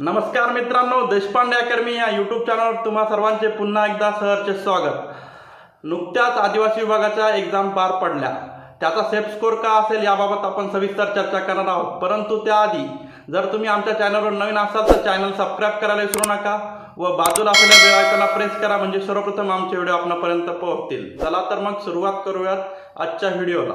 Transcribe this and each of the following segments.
नमस्कार मित्रांनो देशपांडे अकॅडमी या यूट्यूब चॅनलवर तुम्हा सर्वांचे पुन्हा एकदा सहर्ष स्वागत. नुकत्याच आदिवासी विभागाच्या एक्झाम पार पडल्या. त्याचा सेफ स्कोर का असेल याबाबत आपण सविस्तर चर्चा करणार आहोत. परंतु त्याआधी जर तुम्ही आमच्या चॅनलवर नवीन असाल तर चॅनल सबस्क्राईब करायला विसरू नका व बाजूला असलेल्या बेल आयकॉनला प्रेस करा म्हणजे सर्वप्रथम आमचे व्हिडिओ आपणापर्यंत पोहोचतील. चला तर मग सुरुवात करूयात आजच्या व्हिडिओला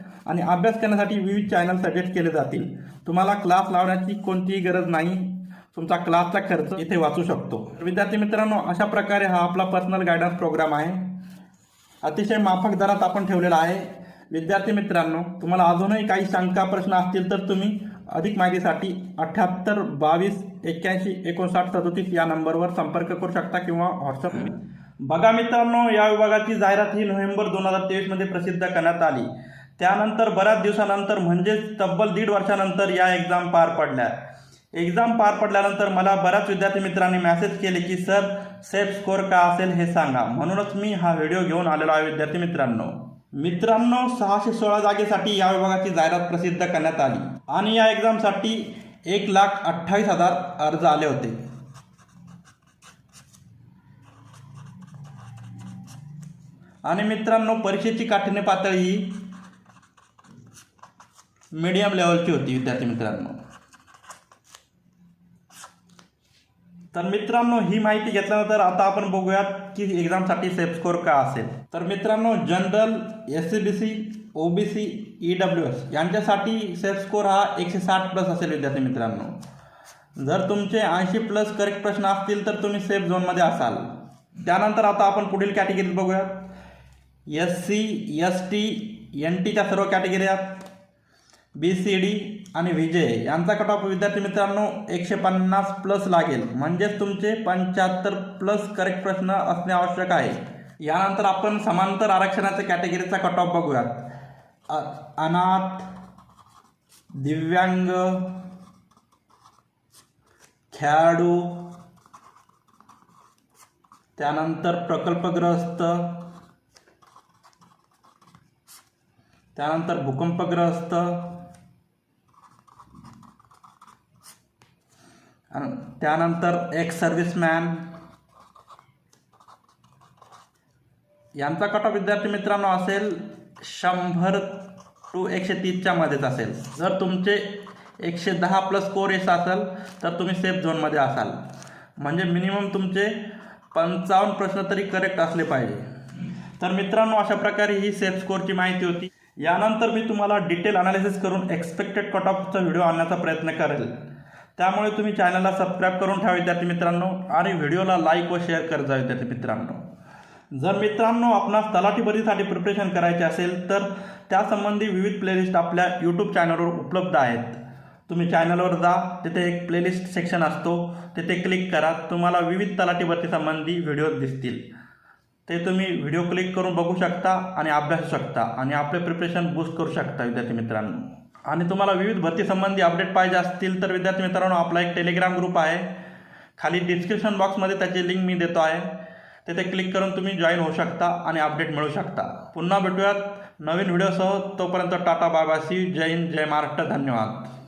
आणि अभ्यास करण्यासाठी विविध चॅनल सजेस्ट केले जातील. तुम्हाला क्लास लावण्याची कोणतीही गरज नाही. तुमचा क्लासचा खर्च इथे वाचू शकतो. विद्यार्थी मित्रांनो अशा प्रकारे हा आपला पर्सनल गायडन्स प्रोग्राम आहे. अतिशय माफक दरात आपण ठेवलेला आहे. विद्यार्थी मित्रांनो तुम्हाला अजूनही काही शंका प्रश्न असतील तर तुम्ही अधिक माहितीसाठी अठ्ठ्याहत्तर बावीस एक्क्याऐंशी एकोणसाठ सदोतीस या नंबरवर संपर्क करू शकता किंवा व्हॉट्सअप बघा मित्रांनो या विभागाची जाहिरात ही नोव्हेंबर दोन हजार तेवीसमध्ये प्रसिद्ध करण्यात आली. त्यानंतर बऱ्याच दिवसानंतर म्हणजेच तब्बल दीड वर्षानंतर या एक्झाम पार पडल्या. एक्झाम पार पडल्यानंतर मला बऱ्याच विद्यार्थी मित्रांनी मेसेज केले की सर सेफ स्कोअर का असेल हे सांगा. म्हणूनच मी हा व्हिडिओ घेऊन आलेलो आहे विद्यार्थी मित्रांनो. मित्रांनो सहाशे सोळा जागेसाठी या विभागाची जाहिरात प्रसिद्ध करण्यात आली आणि या एक्झामसाठी एक लाख अठ्ठावीस हजार अर्ज आले होते. आणि मित्रांनो परीक्षेची काठीण्य पातळी ही मीडियम लेवलची होती विद्यार्थी मित्रांनो. तर मित्रांनो ही माहिती घेतल्यानंतर आता आपण बघूयात की एक्झामसाठी सेफ स्कोर का असेल. तर मित्रांनो general S C B C O B C E W S यांच्यासाठी सेफ स्कोर हा एकशे साठ प्लस असेल विद्यार्थी मित्रांनो. जर तुमचे ऐंशी प्लस करेक्ट प्रश्न असतील तर तुम्ही सेफ झोनमध्ये असाल. त्यानंतर आता आपण पुढील कॅटेगरीत बघूयात. S C S T N टीच्या सर्व कॅटेगरी आहेत. बी सी डी आणि विजय यांचा कट ऑफ विद्यार्थी मित्रांनो एकशे पन्नास प्लस लागेल. म्हणजेच तुमचे पंच्याहत्तर प्लस करेक्ट प्रश्न असणे आवश्यक आहे. यानंतर आपण समांतर आरक्षणाच्या कॅटेगरीचा कट ऑफ बघूयात अनाथ दिव्यांग खेळाडू त्यानंतर प्रकल्पग्रस्त त्यानंतर भूकंपग्रस्त त्यानंतर एक्स सर्व्हिसमॅन यांचा कट ऑफ विद्यार्थी मित्रांनो असेल शंभर टू एकशे तीसच्या मध्येच असेल. जर तुमचे एकशे दहा प्लस स्कोर येस असेल तर तुम्ही सेफ झोनमध्ये असाल. म्हणजे मिनिमम तुमचे पंचावन्न प्रश्न तरी करेक्ट असले पाहिजे. तर मित्रांनो अशा प्रकारे ही सेफ स्कोरची माहिती होती. यानंतर मी तुम्हाला डिटेल अनालिसिस करून एक्सपेक्टेड कट ऑफचा व्हिडिओ आणण्याचा प्रयत्न करेल. त्यामुळे तुम्ही चॅनलला सबस्क्राईब करून ठेवा विद्यार्थी मित्रांनो. आणि व्हिडिओला लाईक व शेअर करत जा विद्यार्थी मित्रांनो. जर मित्रांनो आपणास तलाठी भरतीसाठी प्रिपरेशन करायचे असेल तर त्यासंबंधी विविध प्लेलिस्ट आपल्या यूट्यूब चॅनलवर उपलब्ध आहेत. तुम्ही चॅनलवर जा तिथे एक प्लेलिस्ट सेक्शन असतो. तिथे क्लिक करा तुम्हाला विविध तलाठी भरतीसंबंधी व्हिडिओ दिसतील. ते तुम्ही व्हिडिओ क्लिक करून बघू शकता आणि अभ्यासू शकता आणि आपले प्रिपरेशन बूस्ट करू शकता विद्यार्थी मित्रांनो. आणि तुम्हाला विविध भरतीसंबंधी अपडेट पाहिजे असतील तर विद्यार्थी मित्रांनो आपला एक टेलिग्राम ग्रुप आहे. खाली डिस्क्रिप्शन बॉक्समध्ये त्याची लिंक मी देतो आहे. तिथे क्लिक करून तुम्ही जॉईन होऊ शकता आणि अपडेट मिळू शकता. पुन्हा भेटूयात नवीन व्हिडिओसह तोपर्यंत टाटा बाबासी जय हिंद जय महाराष्ट्र. धन्यवाद.